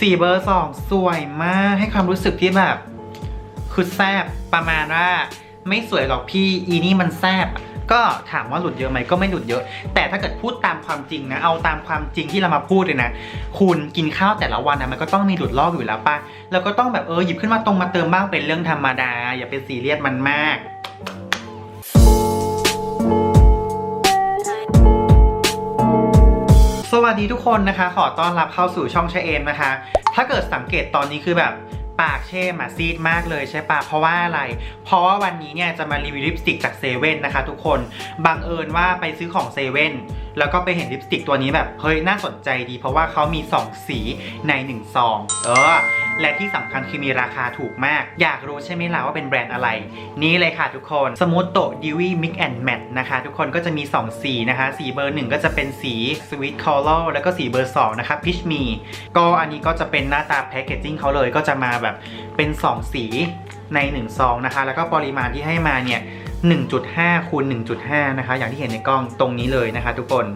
สีเบอร์สองสวยมากให้ความรู้สึกที่แบบ คือแซบประมาณว่าไม่สวยหรอกพี่อีนี่มันแซบก็ถามว่าหลุดเยอะไหมก็ไม่หลุดเยอะ แต่ถ้าเกิดพูดตามความจริงนะ เอาตามความจริงที่เรามาพูดเลยนะ คุณกินข้าวแต่ละวันนะมันก็ต้องมีหลุดลอกอยู่แล้วป่ะแล้วก็ต้องแบบเออหยิบขึ้นมาตรงมาเติมบ้างเป็นเรื่องธรรมดา อย่าเป็นซีเรียสมันมาก วัสดีทุกคนนะคะ ขอต้อนรับเข้าสู่ช่องเชเอมนะคะ ถ้าเกิดสังเกตตอนนี้คือแบบปากเช่มาซีดมากเลยใช่ปะเพราะว่าอะไร เพราะว่าวันนี้เนี่ยจะมารีวิวลิปสติกจากเซเว่นนะคะ ทุกคน บังเอิญว่าไปซื้อของเซเว่น แล้วก็ไปเห็นลิปสติกตัวนี้แบบเฮ้ยน่าสนใจดี เพราะว่าเขามี 2 สีใน1ซองเออและที่สำคัญคือมีราคาถูกมาก อยากรู้ใช่ไหมล่ะว่าเป็นแบรนด์อะไร นี่เลยค่ะทุกคนสมูทโตดิวี่มิกแอนด์แมทนะคะ ทุกคนก็จะมี 2 สีนะคะ สีเบอร์ 1 ก็จะเป็นสี Sweet Coral แล้วก็สีเบอร์ 2 นะคะ Peach Me ก็อันนี้ก็จะเป็นหน้าตาแพคเกจจิ้งเขาเลยก็จะมาแบบเป็น 2 สีใน 1 ซองนะคะ แล้วก็ปริมาณที่ให้มาเนี่ย 1.5คูณ1.5 นะคะ อย่างที่เห็นในกล้องตรงนี้เลยนะคะ ทุกคน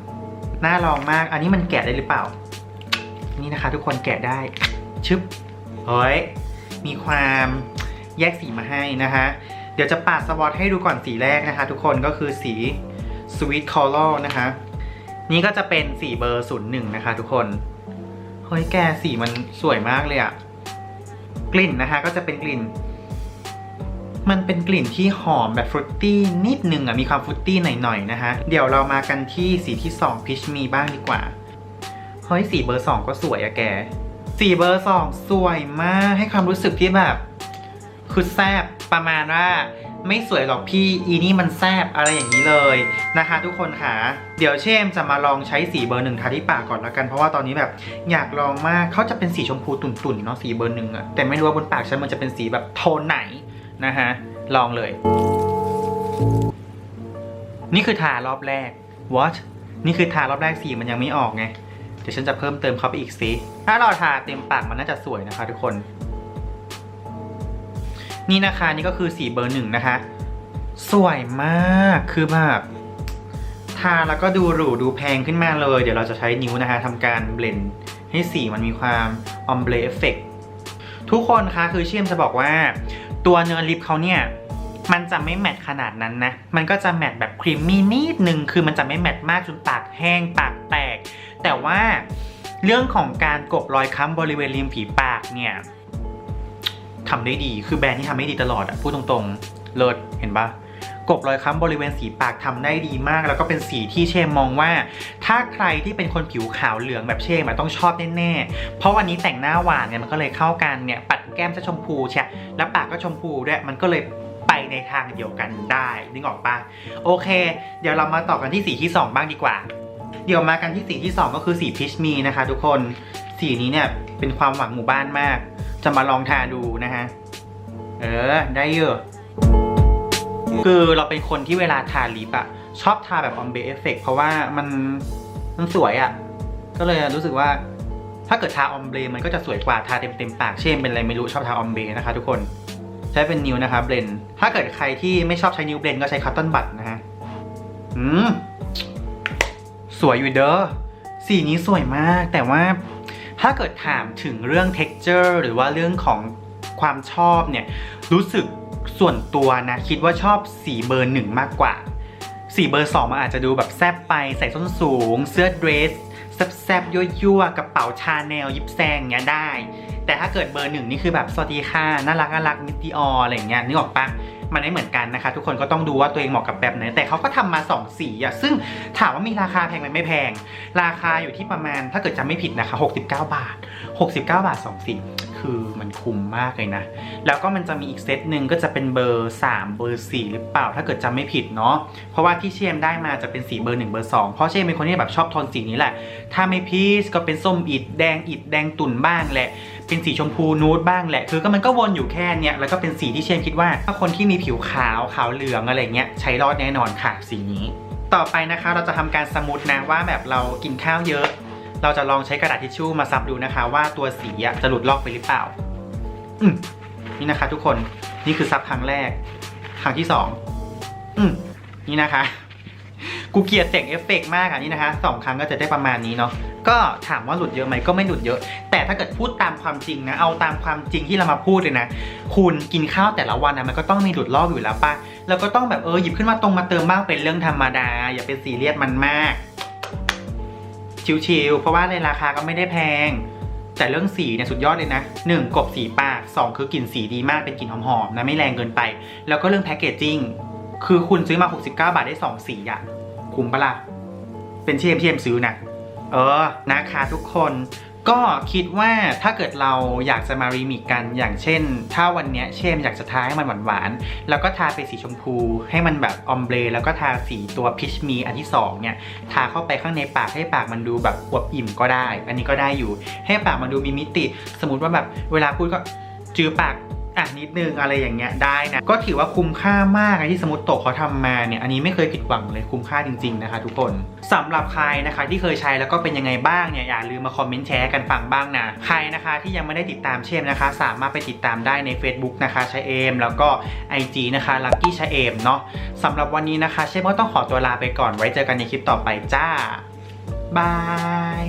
น่าลองมาก อันนี้มันแกะได้หรือเปล่า นี่นะคะ ทุกคนแกะได้ ชึบ เฮ้ย มีความแยกสีมาให้นะคะ เดี๋ยวจะปาดสวอตให้ดูก่อนสีแรกนะคะ ทุกคนก็คือสี Sweet Coral นะคะ นี่ก็จะเป็นสีเบอร์ 01 นะคะ ทุกคน เฮ้ย แกสีมันสวยมากเลยอะกลิ่นนะคะ ก็จะเป็นกลิ่น มันเป็นกลิ่นที่หอมแบบฟรุตตี้นิดนึงอะมีความฟรุตตี้หน่อยๆนะคะเดี๋ยวเรามากันที่สีที่2 Peach Me บ้างดีกว่า เฮ้ยสีเบอร์ 2 ก็สวยอะแก สีเบอร์สองสวยมากให้ความรู้สึกที่แบบคือแซบประมาณว่าไม่สวยหรอกพี่อีนี่มันแซบอะไรอย่างนี้เลยนะคะทุกคนค่ะ เดี๋ยวเชมจะมาลองใช้สีเบอร์หนึ่งทาที่ปากก่อนละกันเพราะว่าตอนนี้แบบอยากลองมากเขาจะเป็นสีชมพูตุ่นๆเนาะสีเบอร์หนึ่งอะแต่ไม่รู้ว่าบนปากฉันมันจะเป็นสีแบบโทนไหน นะคะลองเลย นี่คือทารอบแรก what นี่คือทารอบแรกสีมันยังไม่ออกไง เดี๋ยวฉันจะเพิ่มเติมเข้าไปอีกสิถ้าเราทาเต็มปากมันน่าจะสวยนะคะทุกคน นี่นะคะนี่ก็คือสีเบอร์หนึ่งนะคะ สวยมาก คือแบบทาแล้วก็ดูหรูดูแพงขึ้นมาเลย เดี๋ยวเราจะใช้นิ้วนะคะทำการเบลนด์ให้สีมันมีความออมเบลเอฟเฟกทุกคนคะคือเชี่ยมจะบอกว่า ตัวเนื้อลิปเขาเนี่ยมันจะไม่แมตต์ขนาดนั้นนะ มันก็จะแมตต์แบบครีมมี่นิดนึง คือมันจะไม่แมตต์มากจนปากแห้งปากแตก แต่ว่าเรื่องของการกบรอยค้ำบริเวณริมฝีปากเนี่ยทำได้ดี คือแบรนด์ที่ทำได้ดีตลอดอะพูดตรงๆ เลิศ เห็นปะ กบรอยค้ำบริเวณสีปากทำได้ดีมาก แล้วก็เป็นสีที่เชมมองว่า ถ้าใครที่เป็นคนผิวขาวเหลืองแบบเชมต้องชอบแน่ๆ เพราะวันนี้แต่งหน้าหวานเนี่ยมันก็เลยเข้ากันเนี่ยปัดแก้มจะชมพูใช่แล้วปากก็ชมพูด้วยมันก็เลยไปในทางเดียวกันได้นึกออกปะโอเค เดี๋ยวเรามาต่อกันที่สีที่สองบ้างดีกว่า เดี๋ยวมากันที่สีที่ 2 ก็คือสีพิชมีนะคะ ทุกคนสีนี้เนี่ยเป็นความหวังหมู่บ้านมาก จะมาลองทาดูนะฮะเออได้เยอะ คือเราเป็นคนที่เวลาทาลิปอะชอบทาแบบออมเบเอฟเฟกเพราะว่ามันมันสวยอะก็เลยรู้สึกว่าถ้าเกิดทาออมเบรมันก็จะสวยกว่าทาเต็มเต็มปากเช่นเป็นอะไรไม่รู้ชอบทาออมเบนะคะทุกคนใช้เป็นนิ้วนะคะเบรนถ้าเกิดใครที่ไม่ชอบใช้นิ้วเบรนก็ใช้คัตเติ้ลบัตนะฮะอืมสวยอยู่เด้อสีนี้สวยมาก แต่ว่าถ้าเกิดถามถึงเรื่อง texture หรือว่าเรื่องของความชอบเนี่ย รู้สึก ส่วนตัวนะคิดว่าชอบสีเบอร์หนึ่งมากกว่า สีเบอร์สองมันอาจจะดูแบบแซบไปใส่ส้นสูง เสื้อเดรสแซบๆยั่วๆกระเป๋าชาแนลยิปแซงเงี้ยได้ แต่ถ้าเกิดเบอร์หนึ่งนี่คือแบบสวัสดีค่ะน่ารักน่ารักมิติอออะไรเงี้ยนึกออกปะมันไม่เหมือนกันนะคะ ทุกคนก็ต้องดูว่าตัวเองเหมาะกับแบบไหนแต่เขาก็ทำมาสองสีอะซึ่งถามว่ามีราคาแพงไหมไม่แพง ราคาอยู่ที่ประมาณถ้าเกิดจำไม่ผิดนะคะ 69 บาท 69 บาท2สี คือมันคุ้มมากเลยนะ แล้วก็มันจะมีอีกเซตหนึ่งก็จะเป็นเบอร์ 3 เบอร์ 4 หรือเปล่า ถ้าเกิดจำไม่ผิดเนาะ เพราะว่าที่เชมได้มาจะเป็นสีเบอร์ 1 เบอร์ 2 เพราะเชมเป็นคนที่แบบชอบโทนสีนี้แหละ ถ้าไม่พีชก็เป็นส้มอิดแดงอิดแดงตุ่นบ้างแหละ เป็นสีชมพูนูดบ้างแหละ คือก็มันก็วนอยู่แค่เนี้ย แล้วก็เป็นสีที่เชมคิดว่า ถ้าคนที่มีผิวขาวขาวเหลืองอะไรเงี้ยใช้รอดแน่นอนค่ะสีนี้ ต่อไปนะคะเราจะทำการสมุดนะว่าแบบเรากินข้าวเยอะ เราจะลองใช้กระดาษทิชชู่มาซับดูนะคะ ว่าตัวสีจะหลุดลอกไปหรือเปล่า อืมนี่นะคะ ทุกคนนี่คือซับครั้งแรก ครั้งที่สองอืมนี่นะคะ กูเกลียดเสียงเอฟเฟกต์มากอะนี่นะคะสองครั้งก็จะได้ประมาณนี้เนาะก็ถามว่าหลุดเยอะไหมก็ไม่หลุดเยอะ แต่ถ้าเกิดพูดตามความจริงนะ เอาตามความจริงที่เรามาพูดเลยนะ คุณกินข้าวแต่ละวันนะมันก็ต้องมีหลุดลอกอยู่แล้วป่ะแล้วก็ต้องแบบเออหยิบขึ้นมาตรงมาเติมบ้างเป็นเรื่องธรรมดา อย่าเป็นซีเรียสมันมาก ชิวๆเพราะว่าในราคาก็ไม่ได้แพง แต่เรื่องสีเนี่ยสุดยอดเลยนะ 1. กบสีปาก 2 คือกลิ่นสีดีมากเป็นกลิ่นหอมๆนะไม่แรงเกินไป แล้วก็เรื่องแพคเกจจิ้งคือคุณซื้อมา 69 บาทได้ 2 สีอะคุ้มปะล่ะเป็นเทียมเทียมซื้อนะเออนะคะทุกคน ก็คิดว่าถ้าเกิดเราอยากจะมารีมิกกันอย่างเช่น ถ้าวันนี้เช่มอยากจะทาให้มันหวานๆแล้วก็ทาไปสีชมพู ให้มันแบบออมเบรแล้วก็ทาสีตัวพิชมีอันที่สองเนี่ยทาเข้าไปข้างในปากให้ปากมันดูแบบอวบอิ่มก็ได้ อันนี้ก็ได้อยู่ ให้ปากมันดูมีมิติ สมมติว่าแบบเวลาพูดก็จือปาก อะนิดนึงอะไรอย่างเงี้ยได้นะก็ถือว่าคุ้มค่ามากที่สมมติโตะเขาทำมาเนี่ยอันนี้ไม่เคยผิดหวังเลยคุ้มค่าจริง ๆนะคะ ทุกคนสำหรับใครนะคะที่เคยใช้แล้วก็เป็นยังไงบ้างเนี่ยอย่าลืมมาคอมเมนต์แชร์กันฟังบ้างนะใครนะคะที่ยังไม่ได้ติดตามเชมนะคะ สามารถไปติดตามได้ใน Facebook นะคะชาเอม แล้วก็ IG นะคะลักกี้ชาเอมเนาะสำหรับวันนี้นะคะ เชมก็ต้องขอตัวลาไปก่อนไว้เจอกันในคลิปต่อไปจ้าบาย